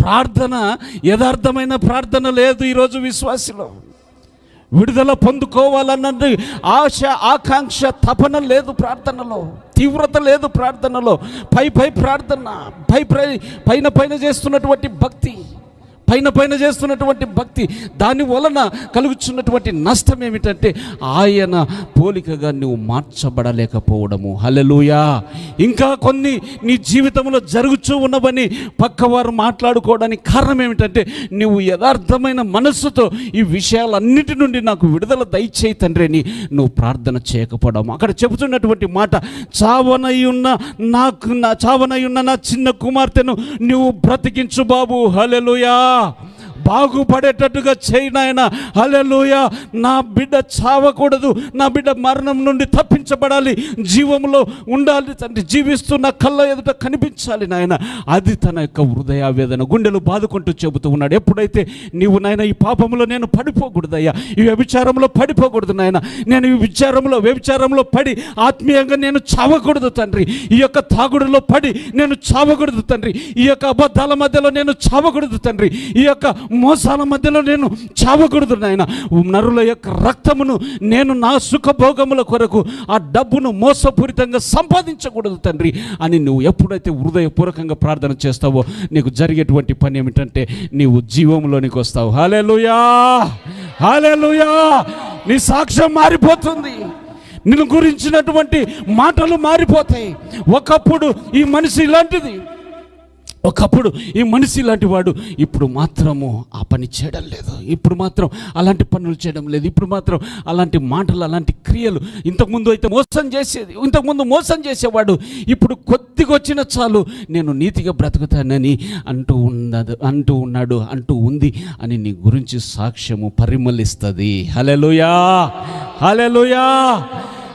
ప్రార్థన యథార్థమైన ప్రార్థన లేదు ఈరోజు విశ్వాసిలో. విడుదల పొందుకోవాలన్నది ఆశ ఆకాంక్ష తపన లేదు ప్రార్థనలో. తీవ్రత లేదు ప్రార్థనలో. పై పై ప్రార్థన పై పై పైన పైన చేస్తున్నటువంటి భక్తి. పైన పైన చేస్తున్నటువంటి భక్తి దాని వలన కలుగుచున్నటువంటి నష్టం ఏమిటంటే ఆయన పోలికగా నువ్వు మార్చబడలేకపోవడము. హలలుయా ఇంకా కొన్ని నీ జీవితంలో జరుగుతూ ఉన్నవని పక్కవారు మాట్లాడుకోవడానికి కారణం ఏమిటంటే నువ్వు యథార్థమైన మనస్సుతో ఈ విషయాలన్నిటి నుండి నాకు విడుదల దయచేయి తండ్రిని నువ్వు ప్రార్థన చేయకపోవడం. అక్కడ చెబుతున్నటువంటి మాట చావనై ఉన్న నాకు నా చావనై ఉన్న నా చిన్న కుమార్తెను నువ్వు బ్రతికించు బాబు. హలలుయా 啊！బాగుపడేటట్టుగా చేయి నాయన. నా బిడ్డ చావకూడదు. నా బిడ్డ మరణం నుండి తప్పించబడాలి. జీవంలో ఉండాలి తండ్రి. జీవిస్తూ నా కళ్ళ ఎదుట కనిపించాలి నాయన. అది తన యొక్క హృదయావేదన. గుండెలు బాదుకుంటూ చెబుతూ ఉన్నాడు. ఎప్పుడైతే నీవు నాయన ఈ పాపంలో నేను పడిపోకూడదయ్యా. ఈ వ్యభిచారంలో పడిపోకూడదు నాయన. నేను ఈ విచారంలో వ్యభిచారంలో పడి ఆత్మీయంగా నేను చావకూడదు తండ్రి. ఈ యొక్క తాగుడులో పడి నేను చావకూడదు తండ్రి. ఈ యొక్క అబద్ధాల మధ్యలో నేను చావకూడదు తండ్రి. ఈ యొక్క మోసాల మధ్యలో నేను చావకూడదు నాయన. నరుల యొక్క రక్తమును నేను నా సుఖభోగముల కొరకు ఆ డబ్బును మోసపూరితంగా సంపాదించకూడదు తండ్రి అని నువ్వు ఎప్పుడైతే హృదయపూర్వకంగా ప్రార్థన చేస్తావో నీకు జరిగేటువంటి పని ఏమిటంటే నీవు జీవంలోనికి వస్తావు. హాలేలుయా హాలేలుయా నీ సాక్ష్యం మారిపోతుంది. నిన్ను గురించినటువంటి మాటలు మారిపోతాయి. ఒకప్పుడు ఈ మనిషి ఇలాంటిది. ఒకప్పుడు ఈ మనిషి లాంటి వాడు ఇప్పుడు మాత్రము ఆ పని చేయడం లేదు. ఇప్పుడు మాత్రం అలాంటి పనులు చేయడం లేదు. ఇప్పుడు మాత్రం అలాంటి మాటలు అలాంటి క్రియలు ఇంతకుముందు అయితే మోసం చేసేది ఇంతకుముందు మోసం చేసేవాడు. ఇప్పుడు కొద్దిగా వచ్చిన చాలు నేను నీతిగా బ్రతుకుతానని అంటూ ఉన్నది అంటూ ఉన్నాడు అంటూ ఉంది అని నీ గురించి సాక్ష్యము పరిమళిస్తుంది. హలెలుయా హలెలుయా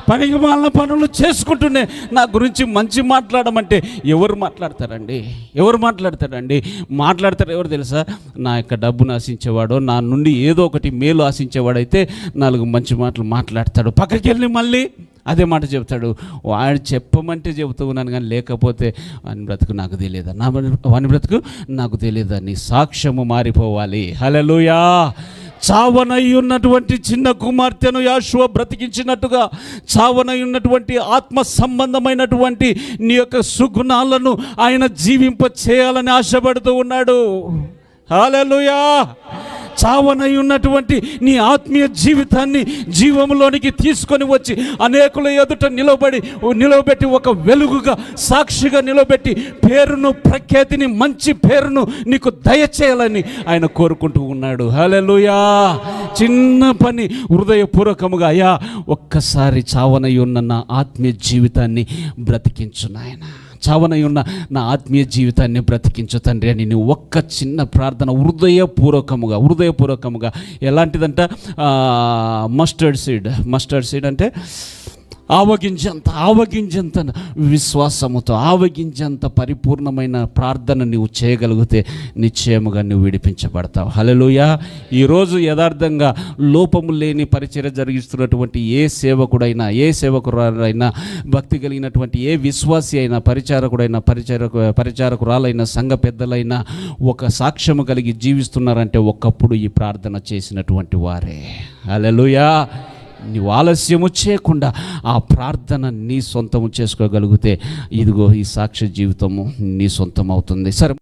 పనికిమాలిన పనులు చేసుకుంటూనే నా గురించి మంచి మాట్లాడమంటే ఎవరు మాట్లాడతారండి? ఎవరు మాట్లాడతారండి? మాట్లాడతారు ఎవరు తెలుసా? నా యొక్క డబ్బును ఆశించేవాడు నా నుండి ఏదో ఒకటి మేలు ఆశించేవాడైతే నాలుగు మంచి మాటలు మాట్లాడతాడు. పక్కకి వెళ్ళి మళ్ళీ అదే మాట చెప్తాడు వాడు చెప్పమంటే చెబుతూ ఉన్నాను కానీ లేకపోతే వాని బ్రతుకు నాకు తెలియదా? నా వాని బ్రతుకు నాకు తెలియదా? నీ సాక్ష్యము మారిపోవాలి. హలలుయా చావనై ఉన్నటువంటి చిన్న కుమార్తెను యాశువ బ్రతికించినట్టుగా చావనై ఉన్నటువంటి ఆత్మ సంబంధమైనటువంటి నీ యొక్క సుగుణాలను ఆయన జీవింప చేయాలని ఆశపడుతూ ఉన్నాడు. హాలూయా చావనై ఉన్నటువంటి నీ ఆత్మీయ జీవితాన్ని జీవంలోనికి తీసుకొని వచ్చి అనేకుల ఎదుట నిలబడి నిలబెట్టి ఒక వెలుగుగా సాక్షిగా నిలబెట్టి పేరును ప్రఖ్యాతిని మంచి పేరును నీకు దయచేయాలని ఆయన కోరుకుంటూ ఉన్నాడు. హలెలుయా చిన్న పని హృదయపూర్వకముగా అయ్యా ఒక్కసారి చావనై ఉన్న నా ఆత్మీయ జీవితాన్ని బ్రతికించు నాయనా. చావనై ఉన్న నా ఆత్మీయ జీవితాన్ని బ్రతికించు తండ్రి అని నువ్వు ఒక్క చిన్న ప్రార్థన హృదయపూర్వకముగా హృదయపూర్వకముగా ఎలాంటిదంట? మస్టర్డ్ సీడ్ మస్టర్డ్ సీడ్ అంటే ఆవగించంత ఆవగించంత విశ్వాసముతో ఆవగించంత పరిపూర్ణమైన ప్రార్థన నువ్వు చేయగలిగితే నిశ్చయముగా నువ్వు విడిపించబడతావు. హలలుయ ఈరోజు యథార్థంగా లోపము లేని పరిచయం జరిగిస్తున్నటువంటి ఏ సేవకుడైనా ఏ సేవకురాలైనా భక్తి కలిగినటువంటి ఏ విశ్వాసి అయినా పరిచారకుడైనా పరిచారకు పరిచారకురాలైన సంఘ పెద్దలైనా ఒక సాక్ష్యము కలిగి జీవిస్తున్నారంటే ఒకప్పుడు ఈ ప్రార్థన చేసినటువంటి వారే. హలలుయా నీవు ఆలస్యము చేయకుండా ఆ ప్రార్థన నీ సొంతము చేసుకోగలిగితే ఇదిగో ఈ సాక్ష్య జీవితము నీ సొంతం అవుతుంది సరే